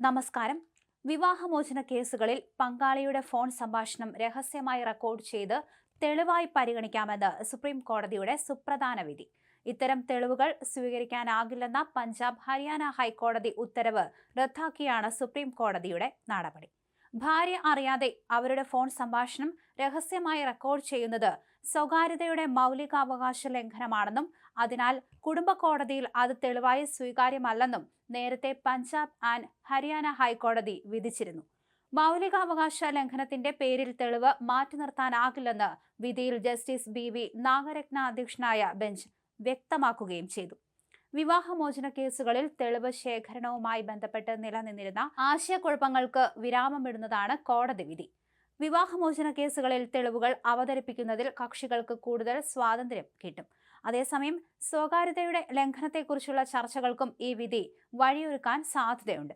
നമസ്കാരം. വിവാഹമോചന കേസുകളിൽ പങ്കാളിയുടെ ഫോൺ സംഭാഷണം രഹസ്യമായി റെക്കോർഡ് ചെയ്ത് തെളിവായി പരിഗണിക്കാമെന്ന് സുപ്രീം കോടതിയുടെ സുപ്രധാന വിധി. ഇത്തരം തെളിവുകൾ സ്വീകരിക്കാനാകില്ലെന്ന പഞ്ചാബ് ഹരിയാന ഹൈക്കോടതി ഉത്തരവ് റദ്ദാക്കിയാണ് സുപ്രീം കോടതിയുടെ നടപടി. ഭാര്യ അറിയാതെ അവരുടെ ഫോൺ സംഭാഷണം രഹസ്യമായി റെക്കോർഡ് ചെയ്യുന്നത് സ്വകാര്യതയുടെ മൗലികാവകാശ ലംഘനമാണെന്നും അതിനാൽ കുടുംബ കോടതിയിൽ അത് തെളിവായി സ്വീകാര്യമല്ലെന്നും നേരത്തെ പഞ്ചാബ് ആൻഡ് ഹരിയാന ഹൈക്കോടതി വിധിച്ചിരുന്നു. മൗലികാവകാശ ലംഘനത്തിന്റെ പേരിൽ തെളിവ് മാറ്റി നിർത്താനാകില്ലെന്ന് വിധിയിൽ ജസ്റ്റിസ് ബി വി നാഗരത്ന അധ്യക്ഷനായ ബെഞ്ച് വ്യക്തമാക്കുകയും ചെയ്തു. വിവാഹമോചന കേസുകളിൽ തെളിവ് ശേഖരണവുമായി ബന്ധപ്പെട്ട് നിലനിന്നിരുന്ന ആശയക്കുഴപ്പങ്ങൾക്ക് വിരാമമിടുന്നതാണ് കോടതി വിധി. വിവാഹമോചന കേസുകളിൽ തെളിവുകൾ അവതരിപ്പിക്കുന്നതിൽ കക്ഷികൾക്ക് കൂടുതൽ സ്വാതന്ത്ര്യം കിട്ടും. അതേസമയം സ്വകാര്യതയുടെ ലംഘനത്തെക്കുറിച്ചുള്ള ചർച്ചകൾക്കും ഈ വിധി വഴിയൊരുക്കാൻ സാധ്യതയുണ്ട്.